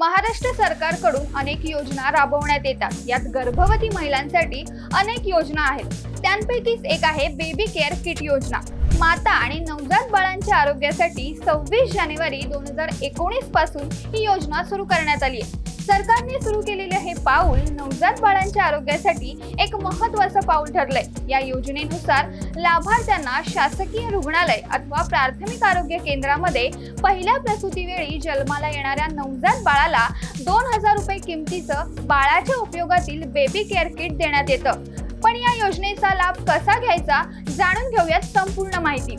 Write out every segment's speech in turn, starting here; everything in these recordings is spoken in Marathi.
महाराष्ट्र सरकारकडून अनेक योजना राबवण्यात येतात. यात गर्भवती महिलांसाठी अनेक योजना आहेत. त्यांपैकीच एक आहे बेबी केअर किट योजना. माता आणि नवजात बाळांच्या आरोग्यासाठी सव्वीस जानेवारी दोन हजार एकोणीसपासून ही योजना सुरू करण्यात आली आहे. सरकारने सुरू केलेले हे पाऊल नवजात बाळांच्या आरोग्यासाठी एक महत्वाचं पाऊल ठरलंय. या योजनेनुसार लाभार्थ्यांना शासकीय रुग्णालय अथवा प्राथमिक आरोग्य केंद्रामध्ये पहिल्या प्रसूतीवेळी जन्माला येणाऱ्या नवजात बाळाला दोन हजार रुपये किमतीचं बाळाच्या उपयोगातील बेबी केअर किट देण्यात येतं. पण या योजनेचा लाभ कसा घ्यायचा जाणून घेऊयात संपूर्ण माहिती.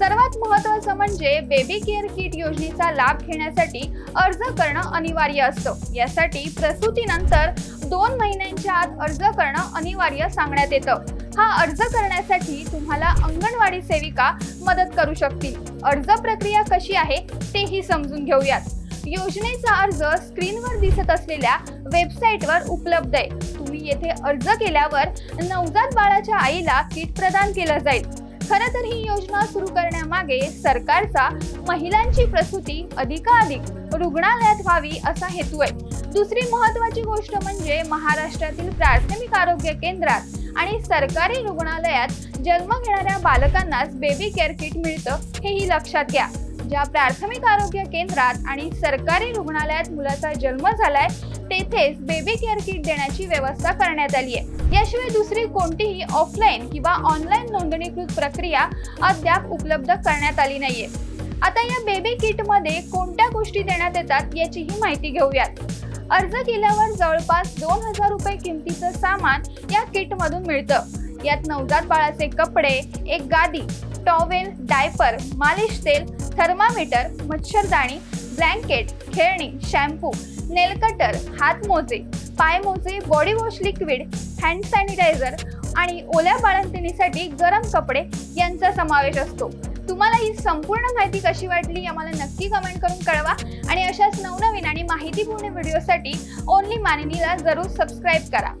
सर्वात महत्त्वाचं म्हणजे बेबी केअर किट योजनेचा लाभ घेण्यासाठी अर्ज करणं अनिवार्य असतं. यासाठी प्रसूतीनंतर दोन महिन्यांच्या आत अर्ज करणं अनिवार्य सांगण्यात येतं. हा अर्ज करण्यासाठी तुम्हाला अंगणवाडी सेविका मदत करू शकतील. अर्ज प्रक्रिया कशी आहे तेही समजून घेऊयात. योजनेचा अर्ज स्क्रीनवर दिसत असलेल्या वेबसाईटवर उपलब्ध आहे. तुम्ही येथे अर्ज केल्यावर नवजात बाळाच्या आईला किट प्रदान केलं जाईल. खर तर ही योजना सुरू करण्यामागे सरकारचा महिलांची प्रसूती अधिकाधिक रुग्णालयात व्हावी असा हेतू आहे. दुसरी महत्वाची गोष्ट म्हणजे महाराष्ट्रातील प्राथमिक आरोग्य केंद्रात आणि सरकारी रुग्णालयात जन्म घेणाऱ्या बालकांनाच बेबी केअर किट मिळतं हेही लक्षात घ्या. ज्या प्राथमिक आरोग्य केंद्रात आणि सरकारी रुग्णालयात मुलाचा जन्म झालाय तेथेच बेबी केअर किट देण्याची व्यवस्था करण्यात आली आहे. याशिवाय दुसरी कोणतीही ऑफलाईन किंवा ऑनलाईन नोंदणीकृत प्रक्रिया अद्याप उपलब्ध करण्यात आली नाहीये. आता या बेबी किटमध्ये कोणत्या गोष्टी देण्यात येतात याचीही माहिती घेऊयात. अर्ज केल्यावर जवळपास दोन हजार रुपये किमतीचं सामान या किटमधून मिळतं. यात नवजात बाळाचे कपडे एक गादी टॉवेल डायपर मालिश तेल थर्मामीटर मच्छरदाणी ब्लँकेट खेळणी शॅम्पू नेलकटर हातमोजे पायमोजे body wash liquid hand sanitiser आणि ओल्या बाळंतिणीसाठी गरम कपडे यांचा समावेश असतो. तुम्हाला ही संपूर्ण माहिती कशी वाटली आम्हाला नक्की कमेंट करून कळवा आणि अशाच नवनवीन आणि माहितीपूर्ण व्हिडिओसाठी ओनली मानिनीला जरूर सबस्क्राईब करा.